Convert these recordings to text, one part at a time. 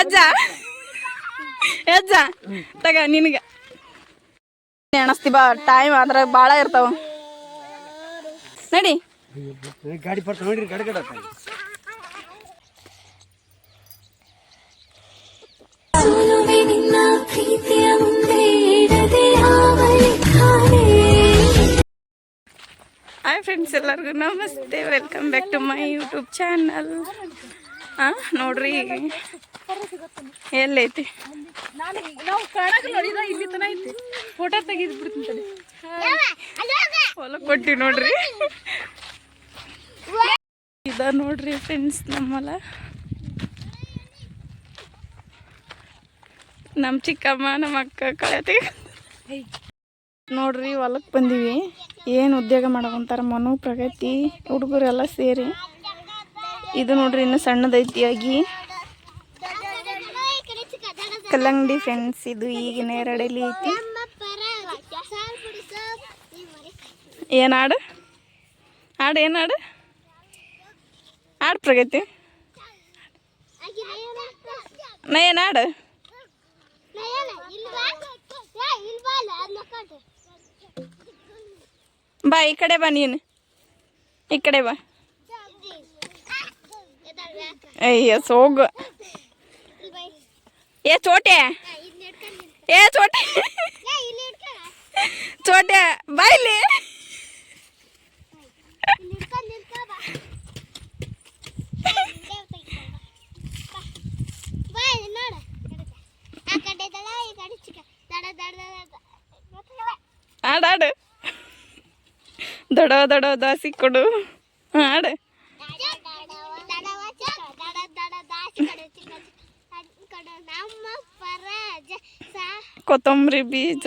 ಎಜ್ಜ. ಎಜ್ಜ. ತಗ ನಿನಗೆ. ಎಣಸ್ತಿ ಬಾ ಟೈಮ್ ಅದ್ರಾಗ ಭಾಳ ಇರ್ತಾವ. ನಡಿ. ಗಾಡಿ ಬರ್ತಾವ ನೋಡ್ರಿ ಗಡ ಗಡ ಹಾಯ್ ಫ್ರೆಂಡ್ಸ್ ಎಲ್ಲರಿಗೂ ನಮಸ್ತೆ. Welcome back to my YouTube channel ಹಾಂ ನೋಡ್ರಿ ಎಲ್ಲೈತಿ? ಫೋಟೋ ತೆಗೆದು ಬಿಡ್ತೀನಿ ಕೊಟ್ಟಿವಿ ನೋಡ್ರಿ. ಇದ ನೋಡ್ರಿ ಫ್ರೆಂಡ್ಸ್ ನಮ್ಮಲ್ಲ. ನಮ್ಮ ಚಿಕ್ಕಮ್ಮ ನಮ್ಮ ಅಕ್ಕ ಕಳತಿ. ನೋಡ್ರಿ ಹೊಲಕ್ಕೆ ಬಂದೀವಿ. ಏನು ಉದ್ಯೋಗ ಮಾಡ್ಕೊಂತಾರೆ ಮನು, ಪ್ರಗತಿ, ಹುಡುಗರೆಲ್ಲ ಸೇರಿ. ಇದು ನೋಡ್ರಿ ಇನ್ನು ಸಣ್ಣದೈತಿ ಆಗಿ. ಕಲ್ಲಂಗಡಿ ಫ್ರೆಂಡ್ಸ್ ಇದು ಈಗಿನ ಎರಡಲಿ ಐತಿ. ಏನು ಹಾಡು? ಹಾಡು ಏನು ಹಾಡು? ಹಾಡು ಪ್ರಗತಿ. ನಾ ಏನು ಹಾಡು? ಬಾ, ಈ ಕಡೆ ಬಾ ನೀನು. ಈ ಕಡೆ ಬಾ. ಅಯ್ಯ ಸೋಗು. ಏ ಚೋಟೆ ಏ ಚೋಟೆ ಚೋಟೆ ಬಾ ಆಡಾಡು ದೊಡ್ಡ ದೊಡ್ಡ ದಾಸಿ ಕೊಡು. ಹಾಡು ಕೊತ್ತಂಬರಿ ಬೀಜ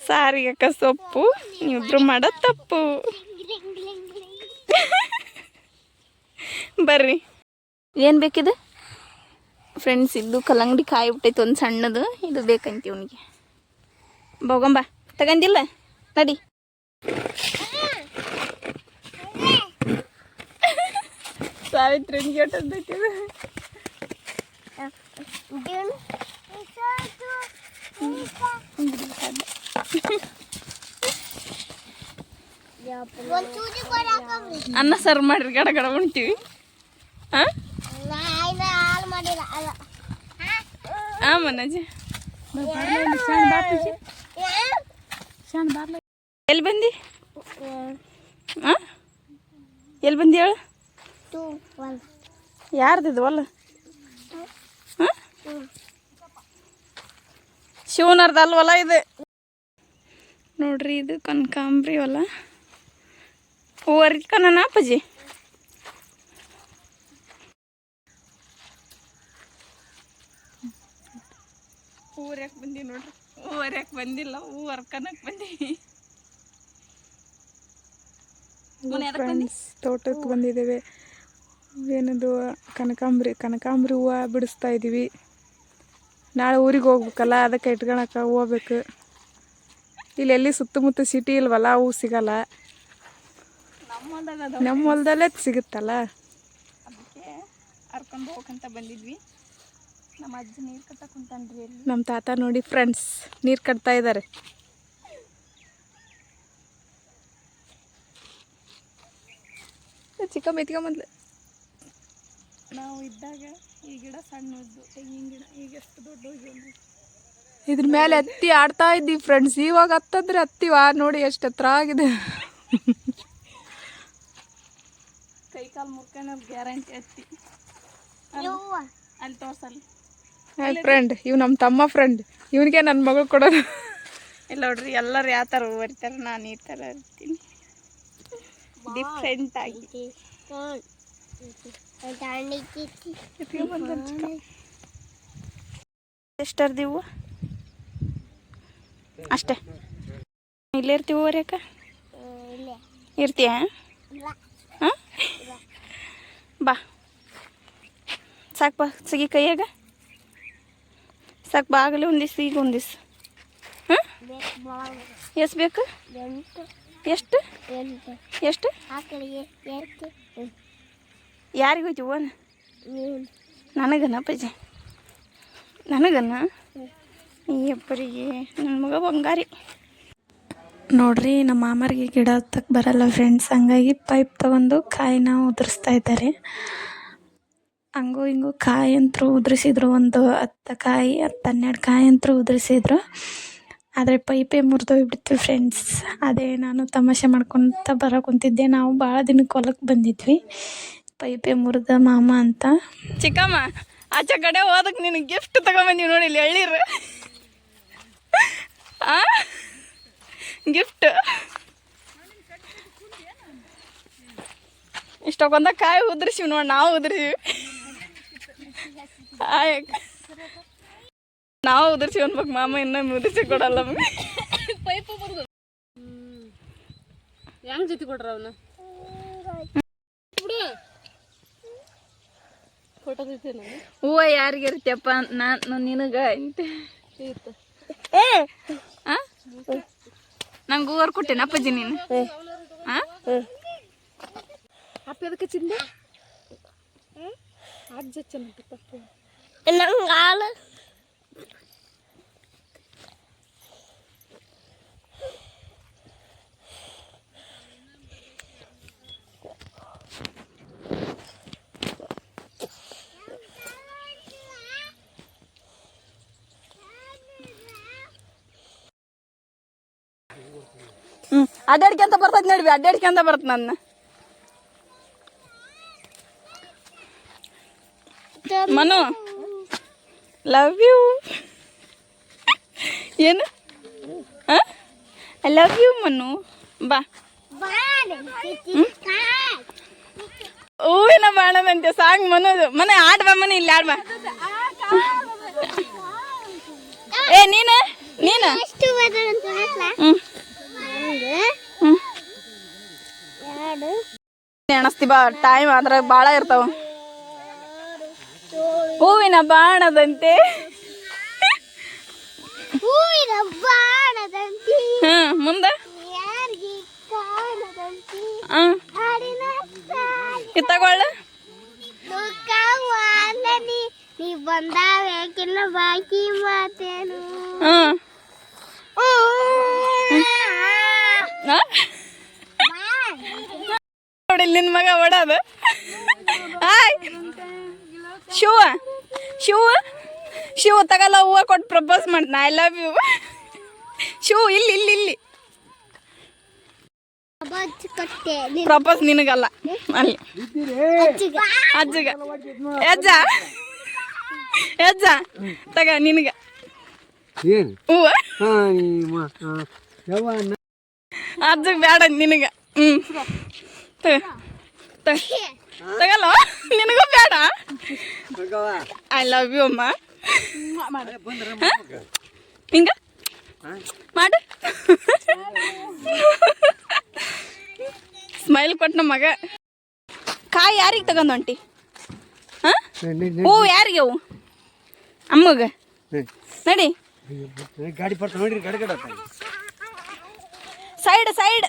ಸಾರಿಗೆಕ್ಕ ಸೊಪ್ಪು, ನೀವಿಬ್ರು ಮಾಡೋ ತಪ್ಪು. ಬರ್ರಿ. ಏನು ಬೇಕಿದೆ? ಫ್ರೆಂಡ್ಸ್ ಇದು ಕಲ್ಲಂಗಡಿ ಕಾಯಿ ಬಿಟ್ಟೈತೆ ಒಂದು ಸಣ್ಣದು, ಇದು ಬೇಕಂತ ಅವನಿಗೆ ಬೋಗಂಬ ತಗಂದಿಲ್ಲ ನಡಿ. ಸಾವಿತ್ರಿ ಗೇಟ್ ಇದು. ಅನ್ನ ಸರ್ವ್ ಮಾಡ್ರಿ ಗಡ ಗಡ ಉಣ್ತೀವಿ. ಹಾಂ ಹಾಂ ಮನಜಿ. ಎಲ್ಲಿ ಬಂದಿ? ಹಾಂ ಎಲ್ಲಿ ಬಂದಿ ಹೇಳು? ಯಾರ್ದಿದ್ವಲ್ಲ ಹಾಂ ಅಲ್ವಲ್ಲ ಇದು? ನೋಡ್ರಿ ಇದು ಕನಕಾಂಬ್ರಿ ಹೊಲ. ಕನನ ಅಪ್ಪಾಜಿ? ಊರ್ಯಾಕೆ ಬಂದಿ ನೋಡ್ರಿ? ಊರ್ಯಾಕೆ ಬಂದಿಲ್ಲ? ಹೂ ಹರ್ಕನಕ್ ಬಂದಿ. ಫ್ರೆಂಡ್ಸ್ ತೋಟಕ್ಕೆ ಬಂದಿದ್ದೇವೆ. ಏನದು ಕನಕಾಂಬ್ರಿ ಕನಕಾಂಬ್ರಿ ಹೂವು ಬಿಡಿಸ್ತಾ ಇದ್ದೀವಿ ನಾಳೆ ಊರಿಗೆ ಹೋಗ್ಬೇಕಲ್ಲ ಅದಕ್ಕೆ ಇಟ್ಕೊಳಕ್ಕೆ ಹೋಗ್ಬೇಕು. ಇಲ್ಲಿ ಎಲ್ಲಿ ಸುತ್ತಮುತ್ತ ಸಿಟಿ ಇಲ್ವಲ್ಲ ಹೂ ಸಿಗಲ್ಲ. ನಮ್ಮ ಹೊಲದಲ್ಲೇ ಸಿಗುತ್ತಲ್ಲ. ಹೋಗಂತ ಬಂದಿದ್ವಿ. ನಮ್ಮ ಅಜ್ಜಿ ನೀರು ಕಟ್ಟ ಕುಂತಾನ್ರಿ ನಮ್ಮ ತಾತ ನೋಡಿ ಫ್ರೆಂಡ್ಸ್ ನೀರು ಕಟ್ತಾ ಇದ್ದಾರೆ ಚಿಕ್ಕಮ್ಮ ಎತ್ಕೊಂಬಂದ್ಲು ನಾವು ಇದ್ದಾಗ ಈ ಗಿಡ ಸಣ್ಣದ್ದು ತೆಂಗಿನ ಗಿಡ ಈಗ ಎಷ್ಟು ದೊಡ್ಡ ಹೋಗಿ ಇದ್ರ ಮೇಲೆ ಹತ್ತಿ ಆಡ್ತಾ ಇದ್ದೀವಿ ಫ್ರೆಂಡ್ಸ್ ಇವಾಗ ಹತ್ತಂದ್ರೆ ಹತ್ತಿವ ನೋಡಿ ಎಷ್ಟು ಹತ್ರ ಆಗಿದೆ. ಕೈ ಕಾಲು ಮುರ್ಕೊಂಡು ಗ್ಯಾರಂಟಿ ಹತ್ತಿ. ಅಲ್ಲಿ ತೋರ್ಸಲ್ಲಿ. ಫ್ರೆಂಡ್ ಇವ್ ನಮ್ಮ ತಮ್ಮ ಫ್ರೆಂಡ್ ಇವನಿಗೆ ನನ್ನ ಮಗಳು ಕೊಡೋದು. ಇಲ್ಲ ನೋಡ್ರಿ ಎಲ್ಲರೂ ಯಾವ ಥರ ಬರ್ತಾರೆ ನಾನು ಈ ಥರ ಇರ್ತೀನಿ ಡಿಫ್ರೆಂಟ್ ಆಗಿ. ಎಷ್ಟರ್ದಿವು ಅಷ್ಟೇ. ಇಲ್ಲೇ ಇರ್ತೀವಿ ಓರ್ಯಾಕ ಇರ್ತೀಯ? ಹಾಂ? ಬಾ. ಸಾಕು ಬಾ. ಸಿಗಿ ಕೈಯಾಗ. ಸಾಕು ಬಾ. ಆಗಲಿ ಒಂದಿಸ್ ಈಗ ಒಂದಿಸ್ ಹಾಂ? ಎಷ್ಟು ಬೇಕು? ಎಷ್ಟು? ಎಷ್ಟು? ಯಾರಿಗೆ ಹೋಯ್ತು ಓನ್ ನನಗನ ಪಜೆ ನನಗನ? ಅಪ್ಪರಿಗೆ ನನ್ನ ಮಗ ಬಂಗಾರಿ. ನೋಡ್ರಿ ನಮ್ಮ ಮಾಮರಿಗೆ ಗಿಡ ಹತ್ತಕ್ಕೆ ಬರಲ್ಲ ಫ್ರೆಂಡ್ಸ್ ಹಂಗಾಗಿ ಪೈಪ್ ತಗೊಂಡು ಕಾಯಿನ ಉದುರಿಸ್ತಾ ಇದ್ದಾರೆ. ಹಂಗೂ ಹಿಂಗೂ ಕಾಯಿ ಅಂತರೂ ಉದುರಿಸಿದ್ರು. ಒಂದು ಹತ್ತು ಕಾಯಿ ಹತ್ತು ಹನ್ನೆರಡು ಕಾಯಿ ಅಂತರೂ ಉದುರಿಸಿದ್ರು. ಆದರೆ ಪೈಪೇ ಮುರಿದೋಗ್ಬಿಡ್ತು ಫ್ರೆಂಡ್ಸ್ ಅದೇ ನಾನು ತಮಾಷೆ ಮಾಡ್ಕೊತ ಬರೋ ಕುಂತಿದ್ದೆ. ನಾವು ಭಾಳ ದಿನಕ್ಕೆ ಹೊಲಕ್ಕೆ ಬಂದಿದ್ವಿ. ಪೈಪೇ ಮುರಿದ ಮಾಮ ಅಂತ. ಚಿಕ್ಕಮ್ಮ ಆಚೆ ಕಡೆ ಹೋದಕ್ಕೆ ನಿನಗೆ ಗಿಫ್ಟ್ ತಗೊಂಬಂದೀವಿ ನೋಡಿ ಇಲ್ಲಿ ಎಳ್ಳೀರು ಆ? ಗಿಫ್ಟ್ ಇಷ್ಟಕ್ಕೊಂದ ಕಾಯಿ ಉದ್ರಿಸಿವಿ ನೋಡಿ ನಾವು ಉದ್ರಿಸಿವಿ. ನಾವು ಉದ್ರಿಸಿ ಅನ್ಬೇಕು ಮಾಮ ಇನ್ನೊಮ್ಮೆ ಉದ್ರಿಸಿ ಕೊಡಲ್ಲ. ನಮಗೆ ಹೆಂಗ್ ಜೊತೆ ಕೊಡ್ರ ಅವನ ಫೋಟೋ ತೆಗಿತೀನಿ ನಾನು ಹೂವ ಯಾರಿಗೆ ಇರ್ತಿಯಪ್ಪ ನಾನು ನಿನಗ ನಂಗೆ ಹೂವರ್ ಕೊಟ್ಟೆನ ಅಪ್ಪಾಜಿ ನೀನು. ಆ? ಅಪ್ಪ ಅದಕ್ಕೆ ಚಿಂದೆ ಅಜ್ಜ ಚೆನ್ನ ಅಡ್ಡಾಡ್ಕೊಂತ ಬರ್ತದೆ ನೋಡಿ ಅಡ್ಡಾಡ್ಕೊಂತ ಬರ್ತದೆ ನನ್ನ. ಮನು ಲವ್ ಯು ಏನು? I love you Manu. ಬಾ. ಹೂವಿನ ಬಾಣದಂತೆ ಸಾಂಗ್ ಮನೋದು ಮನೆ ಆಡ್ ಬಾ ಮನೆ ಇಲ್ಲಿ ಆಡ್ ಬಾ. ಏ ನೀನು? ನೀನು? ಹ್ಞೂ ಎಣಸ್ತಿ ಬಾ ಟೈಮ್ ಅದ್ರಾಗ ಭಾಳ ಇರ್ತಾವ. ಹೂವಿನ ಬಾಣದಂತೆ. ಹೂವಿನ ಬಾಣದಂತೆ. ಹ್ಮ್ ಮುಂದೆ? ಕಿತ್ತಗೊಳ್ಳ ನೀ ಬಂದಾವೇಕಿಲ್ಲ ಬಾಕಿ ಮಾತೇನು. ಹ್ಮ್. ನೋಡಿ ನಿನ್ನ ಮಗ ಓಡೋದು ಹಾಯ್. ಶಿವ. ಶಿವ. ಶಿವ ತಗಲ್ಲ ಹೂವು ಕೊಟ್ಟು ಪ್ರಪೋಸ್ ಮಾಡ್ತಾನೆ. ಐ ಲವ್ ಯು ಶಿವ ಇಲ್ಲಿ ಇಲ್ಲಿ ಇಲ್ಲಿ. ಪ್ರಪೋಸ್ ನಿನಗಲ್ಲ. ಅಲ್ಲಿ. ಅಜ್ಜಗ. ಅಜ್ಜ ಅಜ್ಜ ತಗ ನಿನಗ. ಹೂವ. ಅಜ್ಜಗ ನ- ಬೇಡ ನಿನಗ. ತಗ ತಗಲ್ಲ ನಿನಗೂ ಬೇಡ. ಐ ಲವ್ ಯು ಅಮ್ಮ. ಹಿಂಗ? ಮಾಡು. ಸ್ಮೈಲ್ ಕೊಟ್ಟು ನಮ್ಮ ಮಗ. ಕಾಯಿ ಯಾರಿಗೆ ತಗೊಂಡ್ ಹೊಂಟಿ ಹಾ? ಯಾರಿಗೆ ಅವು ಅಮ್ಮಗ. ನಡಿ. ನೆ- ಗಾಡಿ ಬರ್ತಾ ನೋಡ್ರಿ ಗಡ ಗಡ ಸೈಡ್ ಸೈಡ್